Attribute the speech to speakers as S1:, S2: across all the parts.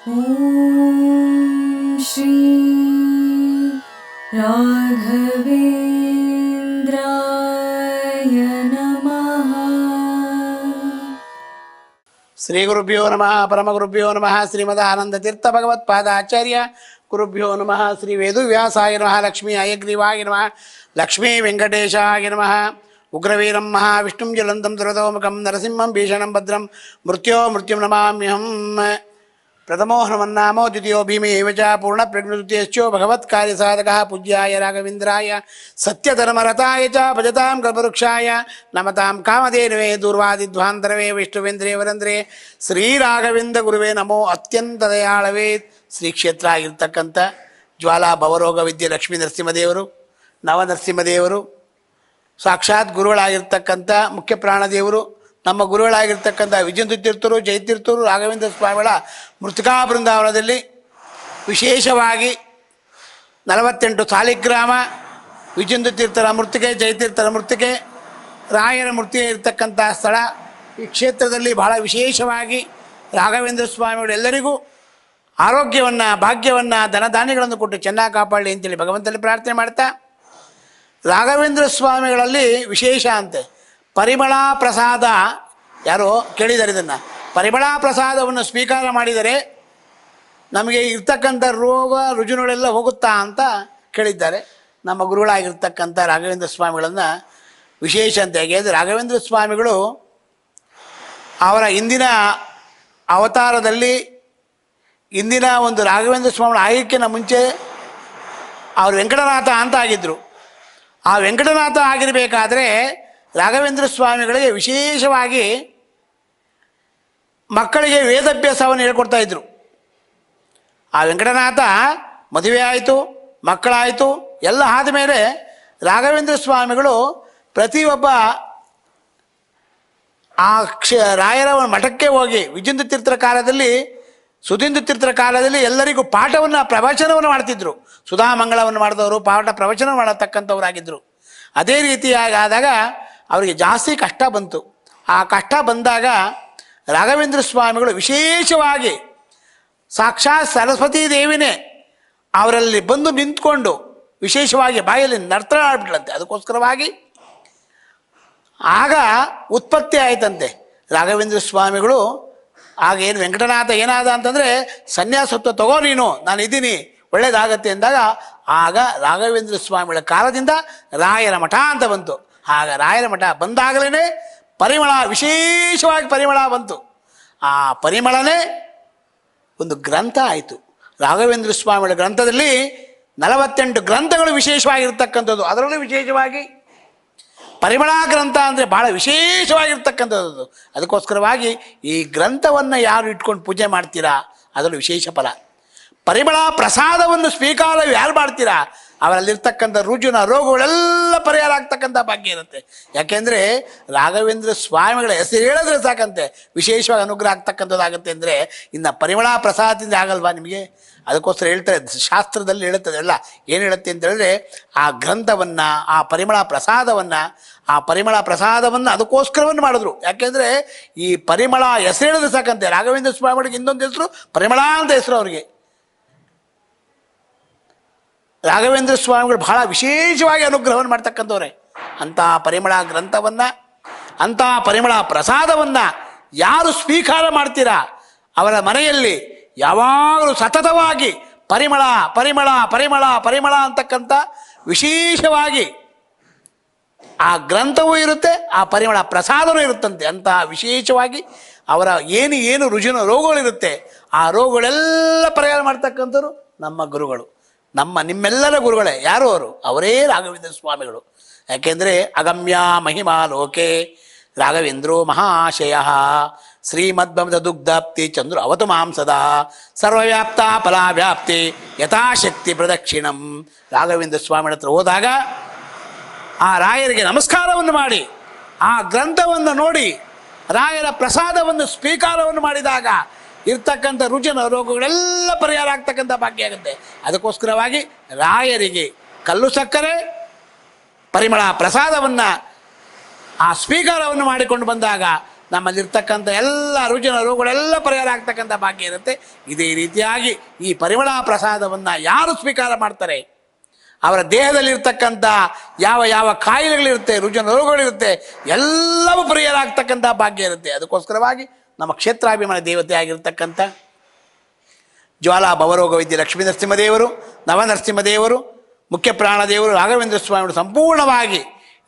S1: ॐ श्री राघवेन्द्राय नमः
S2: श्रीगुरुभ्यो नमः परमगुरुभ्यो नमः श्रीमदानन्दतीर्थभगवत्पादाचार्य குருப்பியோ நம ஸ்ரீ வேதுவியாசாய நம லக்ஷ்மி அயக்ரீவாய நம லக்ஷ்மி வெங்கடேஷாய நம உக்ரவீரம் மகாவிஷ்ணும் ஜலந்தம் துரதோமுகம் நரசிம்மம் பீஷணம் பத்ரம் மிருத்யோ மிருத்யும் நமாமியம் ಪ್ರಥಮೋ ಹನುಮನ್ನಾಮೋ ದ್ವಿತೀಯೋ ಭೀಮೇವ ಚ ಕಾರ್ಯ ಸಾಧಕ ಪೂಜ್ಯಾಯ ರಾಘವೇಂದ್ರಾಯ ಸತ್ಯಧರ್ಮರತಾಯ ಚ ಭಜತಾಂ ಕಲ್ಪವೃಕ್ಷಾಯ ನಮತಾಂ ಕಾಮಧೇನುವೆ ದೂರ್ವಾದಿಧ್ವಾಂತರವೇ ವಿಷ್ಣುವೇಂದ್ರೇ ವರೇಂದ್ರೇ ಶ್ರೀರಾಘವೇಂದ್ರ ಗುರುವೇ ನಮೋ ಅತ್ಯಂತ ದಯಾಳವೇ ಶ್ರೀ ಕ್ಷೇತ್ರ ಆಗಿರ್ತಕ್ಕಂಥ ಜ್ವಾಲಾ ಭವರೋಗ ವಿದ್ಯೆ ಲಕ್ಷ್ಮೀ ನರಸಿಂಹದೇವರು ನವನರಸಿಂಹದೇವರು ಸಾಕ್ಷಾತ್ ಗುರುಗಳಾಗಿರ್ತಕ್ಕಂಥ ಮುಖ್ಯ ಪ್ರಾಣದೇವರು ನಮ್ಮ ಗುರುಗಳಾಗಿರ್ತಕ್ಕಂಥ ವಿಜಯಂತ ತೀರ್ಥರು ಜಯತೀರ್ಥರು, ರಾಘವೇಂದ್ರ ಸ್ವಾಮಿಗಳ ಮೃತಿಕಾ ಬೃಂದಾವನದಲ್ಲಿ ವಿಶೇಷವಾಗಿ ನಲವತ್ತೆಂಟು ಸಾಲಿಗ್ರಾಮ ವಿಜಯಂತ ತೀರ್ಥರ ಮೃತಿಕೆ ಜಯತೀರ್ಥರ ಮೃತಿಕೆ ರಾಯರ ಮೂರ್ತಿ ಇರತಕ್ಕಂಥ ಸ್ಥಳ. ಈ ಕ್ಷೇತ್ರದಲ್ಲಿ ಬಹಳ ವಿಶೇಷವಾಗಿ ರಾಘವೇಂದ್ರ ಸ್ವಾಮಿಗಳು ಎಲ್ಲರಿಗೂ ಆರೋಗ್ಯವನ್ನು, ಭಾಗ್ಯವನ್ನು, ಧನಧಾನ್ಯಗಳನ್ನು ಕೊಟ್ಟು ಚೆನ್ನಾಗಿ ಕಾಪಾಡಲಿ ಅಂತೇಳಿ ಭಗವಂತನಲ್ಲಿ ಪ್ರಾರ್ಥನೆ ಮಾಡ್ತಾ, ರಾಘವೇಂದ್ರ ಸ್ವಾಮಿಗಳಲ್ಲಿ ವಿಶೇಷ ಅಂತೆ. ಪರಿಮಳ ಪ್ರಸಾದ, ಯಾರೋ ಕೇಳಿದ್ದಾರೆ ಇದನ್ನು. ಪರಿಮಳ ಪ್ರಸಾದವನ್ನು ಸ್ವೀಕಾರ ಮಾಡಿದರೆ ನಮಗೆ ಇರ್ತಕ್ಕಂಥ ರೋಗ, ರುಜುನಗಳೆಲ್ಲ ಹೋಗುತ್ತಾ ಅಂತ ಕೇಳಿದ್ದಾರೆ. ನಮ್ಮ ಗುರುಗಳಾಗಿರ್ತಕ್ಕಂಥ ರಾಘವೇಂದ್ರ ಸ್ವಾಮಿಗಳನ್ನು ವಿಶೇಷ ಅಂತ ಹೇಗೆ ರಾಘವೇಂದ್ರ ಸ್ವಾಮಿಗಳು ಅವರ ಇಂದಿನ ಅವತಾರದಲ್ಲಿ ಇಂದಿನ ಒಂದು ರಾಘವೇಂದ್ರ ಸ್ವಾಮಿಗಳ ಆಯ್ಕೆನ ಮುಂಚೆ ಅವರು ವೆಂಕಟನಾಥ ಅಂತ ಆಗಿದ್ದರು ಆ ವೆಂಕಟನಾಥ ಆಗಿರಬೇಕಾದ್ರೆ ರಾಘವೇಂದ್ರ ಸ್ವಾಮಿಗಳಿಗೆ ವಿಶೇಷವಾಗಿ ಮಕ್ಕಳಿಗೆ ವೇದಾಭ್ಯಾಸವನ್ನು ಹೇಳ್ಕೊಡ್ತಾ ಇದ್ದರು ಆ ವೆಂಕಟನಾಥ ಮದುವೆ ಆಯಿತು, ಮಕ್ಕಳಾಯಿತು, ಎಲ್ಲ ಆದಮೇಲೆ ರಾಘವೇಂದ್ರ ಸ್ವಾಮಿಗಳು ಪ್ರತಿಯೊಬ್ಬ ಆ ಕ್ಷ, ರಾಯರ ಮಠಕ್ಕೆ ಹೋಗಿ ವಿಜೇಂದ್ರ ತೀರ್ಥರ ಕಾಲದಲ್ಲಿ ಸುಧೀಂದ್ರ ತೀರ್ಥರ ಕಾಲದಲ್ಲಿ ಎಲ್ಲರಿಗೂ ಪಾಠವನ್ನು, ಪ್ರವಚನವನ್ನು ಮಾಡ್ತಿದ್ರು. ಸುಧಾಮಂಗಳವನ್ನು ಮಾಡಿದವರು, ಪಾಠ ಪ್ರವಚನ ಮಾಡತಕ್ಕಂಥವರಾಗಿದ್ದರು ಅದೇ ರೀತಿಯಾಗಿ ಆದಾಗ ಅವರಿಗೆ ಜಾಸ್ತಿ ಕಷ್ಟ ಬಂತು. ಆ ಕಷ್ಟ ಬಂದಾಗ ರಾಘವೇಂದ್ರ ಸ್ವಾಮಿಗಳು ವಿಶೇಷವಾಗಿ ಸಾಕ್ಷಾತ್ ಸರಸ್ವತೀ ದೇವಿನೇ ಅವರಲ್ಲಿ ಬಂದು ನಿಂತ್ಕೊಂಡು ವಿಶೇಷವಾಗಿ ಬಾಯಲ್ಲಿ ನರ್ತನ ಆಡ್ಬಿಟ್ಲಂತೆ ಅದಕ್ಕೋಸ್ಕರವಾಗಿ ಆಗ ಉತ್ಪತ್ತಿ ಆಯಿತಂತೆ. ರಾಘವೇಂದ್ರ ಸ್ವಾಮಿಗಳು ಆಗ ಏನು ವೆಂಕಟನಾಥ ಏನಾದ ಅಂತಂದರೆ ಸನ್ಯಾಸತ್ವ ತಗೋ ನೀನು ನಾನು ಇದ್ದೀನಿ ಒಳ್ಳೇದಾಗತ್ತೆ ಅಂದಾಗ ಆಗ ರಾಘವೇಂದ್ರ ಸ್ವಾಮಿಗಳ ಕಾಲದಿಂದ ರಾಯರ ಮಠ ಅಂತ ಬಂತು. ಆಗ ರಾಯರ ಮಠ ಬಂದಾಗಲೇ ಪರಿಮಳ, ವಿಶೇಷವಾಗಿ ಪರಿಮಳ ಬಂತು. ಆ ಪರಿಮಳನೇ ಒಂದು ಗ್ರಂಥ ಆಯಿತು. ರಾಘವೇಂದ್ರ ಸ್ವಾಮಿಗಳ ಗ್ರಂಥದಲ್ಲಿ ನಲವತ್ತೆಂಟು ಗ್ರಂಥಗಳು ವಿಶೇಷವಾಗಿರ್ತಕ್ಕಂಥದ್ದು. ಅದರಲ್ಲೂ ವಿಶೇಷವಾಗಿ ಪರಿಮಳ ಗ್ರಂಥ ಅಂದರೆ ಭಾಳ ವಿಶೇಷವಾಗಿರ್ತಕ್ಕಂಥದ್ದು. ಅದಕ್ಕೋಸ್ಕರವಾಗಿ ಈ ಗ್ರಂಥವನ್ನು ಯಾರು ಇಟ್ಕೊಂಡು ಪೂಜೆ ಮಾಡ್ತೀರಾ? ಅದರಲ್ಲೂ ವಿಶೇಷ ಫಲ. ಪರಿಮಳ ಪ್ರಸಾದವನ್ನು ಸ್ವೀಕಾರ ಯಾರು ಮಾಡ್ತೀರಾ? ಅವರಲ್ಲಿರ್ತಕ್ಕಂಥ ರುಜುನ ರೋಗಗಳೆಲ್ಲ ಪರಿಹಾರ ಆಗ್ತಕ್ಕಂಥ ಭಾಗ್ಯ ಇರುತ್ತೆ. ಯಾಕೆಂದರೆ ರಾಘವೇಂದ್ರ ಸ್ವಾಮಿಗಳ ಹೆಸರು ಹೇಳಿದ್ರೆ ಸಾಕಂತೆ. ವಿಶೇಷವಾಗಿ ಅನುಗ್ರಹ ಆಗ್ತಕ್ಕಂಥದ್ದಾಗುತ್ತೆ ಅಂದರೆ ಇನ್ನು ಪರಿಮಳ ಪ್ರಸಾದದಿಂದ ಆಗಲ್ವಾ ನಿಮಗೆ? ಅದಕ್ಕೋಸ್ಕರ ಹೇಳ್ತಾರೆ, ಶಾಸ್ತ್ರದಲ್ಲಿ ಹೇಳುತ್ತದೆ, ಅಲ್ಲ, ಏನು ಹೇಳುತ್ತೆ ಅಂತ ಹೇಳಿದ್ರೆ ಆ ಗ್ರಂಥವನ್ನು, ಆ ಪರಿಮಳ ಪ್ರಸಾದವನ್ನು, ಆ ಪರಿಮಳ ಪ್ರಸಾದವನ್ನು ಅದಕ್ಕೋಸ್ಕರವನ್ನು ಮಾಡಿದ್ರು. ಯಾಕೆಂದರೆ ಈ ಪರಿಮಳ ಹೆಸರು ಹೇಳಿದ್ರೆ ಸಾಕಂತೆ. ರಾಘವೇಂದ್ರ ಸ್ವಾಮಿಗಳಿಗೆ ಇನ್ನೊಂದು ಹೆಸರು ಪರಿಮಳ ಅಂತ ಹೆಸರು ಅವರಿಗೆ. ರಾಘವೇಂದ್ರ ಸ್ವಾಮಿಗಳು ಬಹಳ ವಿಶೇಷವಾಗಿ ಅನುಗ್ರಹವನ್ನು ಮಾಡ್ತಕ್ಕಂಥವ್ರೆ. ಅಂತಹ ಪರಿಮಳ ಗ್ರಂಥವನ್ನು ಅಂತಹ ಪರಿಮಳ ಪ್ರಸಾದವನ್ನು ಯಾರು ಸ್ವೀಕಾರ ಮಾಡ್ತೀರಾ? ಅವರ ಮನೆಯಲ್ಲಿ ಯಾವಾಗಲೂ ಸತತವಾಗಿ ಪರಿಮಳ ಪರಿಮಳ ಪರಿಮಳ ಪರಿಮಳ ಅಂತಕ್ಕಂಥ ವಿಶೇಷವಾಗಿ ಆ ಗ್ರಂಥವೂ ಇರುತ್ತೆ, ಆ ಪರಿಮಳ ಪ್ರಸಾದವೂ ಇರುತ್ತಂತೆ. ಅಂತಹ ವಿಶೇಷವಾಗಿ ಅವರ ಏನು ಏನು ರುಜಿನ ರೋಗಗಳಿರುತ್ತೆ, ಆ ರೋಗಗಳೆಲ್ಲ ಪರಿಹಾರ ಮಾಡ್ತಕ್ಕಂಥವ್ರು ನಮ್ಮ ಗುರುಗಳು. ನಮ್ಮ ನಿಮ್ಮೆಲ್ಲರ ಗುರುಗಳೇ, ಯಾರು ಅವರು? ಅವರೇ ರಾಘವೇಂದ್ರ ಸ್ವಾಮಿಗಳು. ಯಾಕೆಂದರೆ ಅಗಮ್ಯ ಮಹಿಮಾ ಲೋಕೆ, ರಾಘವೇಂದ್ರೋ ಮಹಾಶಯ. ಶ್ರೀಮದ್ಭಮದ ದುಗ್ಧಾಪ್ತಿ ಚಂದ್ರ ಅವತು ಮಾಂಸದ ಸರ್ವವ್ಯಾಪ್ತ ಫಲಾವ್ಯಾಪ್ತಿ, ಯಥಾಶಕ್ತಿ ಪ್ರದಕ್ಷಿಣಂ. ರಾಘವೇಂದ್ರ ಸ್ವಾಮಿಗಳತ್ರ ಹೋದಾಗ ಆ ರಾಯರಿಗೆ ನಮಸ್ಕಾರವನ್ನು ಮಾಡಿ, ಆ ಗ್ರಂಥವನ್ನು ನೋಡಿ, ರಾಯರ ಪ್ರಸಾದವನ್ನು ಸ್ವೀಕಾರವನ್ನು ಮಾಡಿದಾಗ ಇರ್ತಕ್ಕಂಥ ರುಚಿನ ರೋಗಗಳೆಲ್ಲ ಪರಿಹಾರ ಆಗ್ತಕ್ಕಂಥ ಭಾಗ್ಯ ಆಗುತ್ತೆ. ಅದಕ್ಕೋಸ್ಕರವಾಗಿ ರಾಯರಿಗೆ ಕಲ್ಲು ಸಕ್ಕರೆ, ಪರಿಮಳ ಪ್ರಸಾದವನ್ನು ಆ ಸ್ವೀಕಾರವನ್ನು ಮಾಡಿಕೊಂಡು ಬಂದಾಗ ನಮ್ಮಲ್ಲಿರ್ತಕ್ಕಂಥ ಎಲ್ಲ ರುಚಿನ ರೋಗಗಳೆಲ್ಲ ಪರಿಹಾರ ಆಗ್ತಕ್ಕಂಥ ಭಾಗ್ಯ ಇರುತ್ತೆ. ಇದೇ ರೀತಿಯಾಗಿ ಈ ಪರಿಮಳ ಪ್ರಸಾದವನ್ನು ಯಾರು ಸ್ವೀಕಾರ ಮಾಡ್ತಾರೆ? ಅವರ ದೇಹದಲ್ಲಿರ್ತಕ್ಕಂಥ ಯಾವ ಯಾವ ಕಾಯಿಲೆಗಳಿರುತ್ತೆ ರುಚಿನ ರೋಗಗಳಿರುತ್ತೆ, ಎಲ್ಲವೂ ಪರಿಹಾರ ಆಗ್ತಕ್ಕಂಥ ಭಾಗ್ಯ ಇರುತ್ತೆ. ಅದಕ್ಕೋಸ್ಕರವಾಗಿ ನಮ್ಮ ಕ್ಷೇತ್ರಾಭಿಮಾನ ದೇವತೆ ಆಗಿರ್ತಕ್ಕಂಥ ಜ್ವಾಲಾ ಭವರೋಗ ವೈದ್ಯ ಲಕ್ಷ್ಮೀ ನರಸಿಂಹದೇವರು ನವನರಸಿಂಹದೇವರು, ಮುಖ್ಯ ಪ್ರಾಣದೇವರು ರಾಘವೇಂದ್ರ ಸ್ವಾಮಿಗಳು ಸಂಪೂರ್ಣವಾಗಿ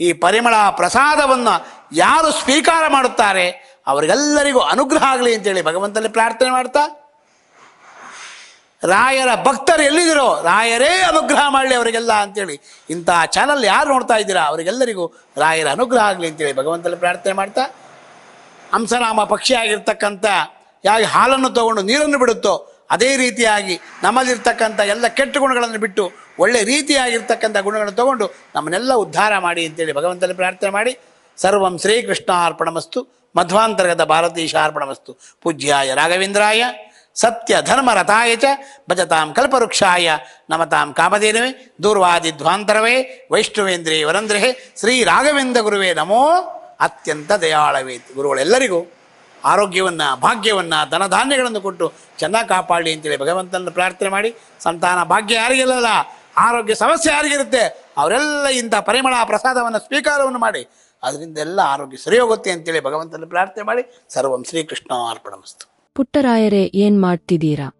S2: ಈ ಪರಿಮಳ ಪ್ರಸಾದವನ್ನು ಯಾರು ಸ್ವೀಕಾರ ಮಾಡುತ್ತಾರೆ, ಅವರಿಗೆಲ್ಲರಿಗೂ ಅನುಗ್ರಹ ಆಗಲಿ ಅಂತೇಳಿ ಭಗವಂತನಲ್ಲಿ ಪ್ರಾರ್ಥನೆ ಮಾಡ್ತಾ, ರಾಯರ ಭಕ್ತರು ಎಲ್ಲಿದ್ದೀರೋ ರಾಯರೇ ಅನುಗ್ರಹ ಮಾಡಲಿ ಅವರಿಗೆಲ್ಲ ಅಂತೇಳಿ ಇಂಥ ಚಾನಲ್ ಯಾರು ನೋಡ್ತಾ ಇದ್ದೀರಾ ಅವರಿಗೆಲ್ಲರಿಗೂ ರಾಯರ ಅನುಗ್ರಹ ಆಗಲಿ ಅಂತೇಳಿ ಭಗವಂತನಲ್ಲಿ ಪ್ರಾರ್ಥನೆ ಮಾಡ್ತಾ ಹಂಸನಾಮ ಪಕ್ಷಿಯಾಗಿರ್ತಕ್ಕಂಥ ಯಾವ ಹಾಲನ್ನು ತಗೊಂಡು ನೀರನ್ನು ಬಿಡುತ್ತೋ, ಅದೇ ರೀತಿಯಾಗಿ ನಮ್ಮಲ್ಲಿರ್ತಕ್ಕಂಥ ಎಲ್ಲ ಕೆಟ್ಟ ಗುಣಗಳನ್ನು ಬಿಟ್ಟು ಒಳ್ಳೆ ರೀತಿಯಾಗಿರ್ತಕ್ಕಂಥ ಗುಣಗಳನ್ನು ತಗೊಂಡು ನಮ್ಮನ್ನೆಲ್ಲ ಉದ್ಧಾರ ಮಾಡಿ ಅಂತೇಳಿ ಭಗವಂತನಲ್ಲಿ ಪ್ರಾರ್ಥನೆ ಮಾಡಿ. ಸರ್ವಂ ಶ್ರೀಕೃಷ್ಣ ಅರ್ಪಣಮಸ್ತು ಮಧ್ವಾಂತರ್ಗತ ಭಾರತೀಶ ಅರ್ಪಣಮಸ್ತು ಪೂಜ್ಯಾಯ ರಾಘವೇಂದ್ರಾಯ. ಸತ್ಯ ಧರ್ಮರಥಾಯ ಚ. ಭಜತಾಂ ಕಲ್ಪವೃಕ್ಷಾಯ. ನಮತಾಂ ಕಾಮಧೇನುವೆ. ದೂರ್ವಾದಿ ಧ್ವಾಂತರವೇ ವೈಷ್ಣವೇಂದ್ರೇ ವರಂದ್ರೇ ಶ್ರೀ ರಾಘವೇಂದ್ರ ಗುರುವೇ ನಮೋ ಅತ್ಯಂತ ದಯಾಳವೇ ಗುರುಗಳೆಲ್ಲರಿಗೂ ಆರೋಗ್ಯವನ್ನು, ಭಾಗ್ಯವನ್ನು, ಧನಧಾನ್ಯಗಳನ್ನು ಕೊಟ್ಟು ಚೆನ್ನಾಗಿ ಕಾಪಾಡಲಿ ಅಂತೇಳಿ ಭಗವಂತನ ಪ್ರಾರ್ಥನೆ ಮಾಡಿ, ಸಂತಾನ ಭಾಗ್ಯ ಯಾರಿಗಿಲ್ಲಲ್ಲ, ಆರೋಗ್ಯ ಸಮಸ್ಯೆ ಯಾರಿಗಿರುತ್ತೆ, ಅವರೆಲ್ಲ ಇಂಥ ಪರಿಮಳ ಪ್ರಸಾದವನ್ನು ಸ್ವೀಕಾರವನ್ನು ಮಾಡಿ, ಅದರಿಂದ ಎಲ್ಲ ಆರೋಗ್ಯ ಸರಿ ಹೋಗುತ್ತೆ ಅಂತೇಳಿ ಭಗವಂತನ ಪ್ರಾರ್ಥನೆ ಮಾಡಿ, ಸರ್ವಂ ಶ್ರೀಕೃಷ್ಣ ಅರ್ಪಣಮಸ್ತು.
S3: ಪುಟ್ಟರಾಯರೇ, ಏನ್ ಮಾಡ್ತಿದ್ದೀರಾ?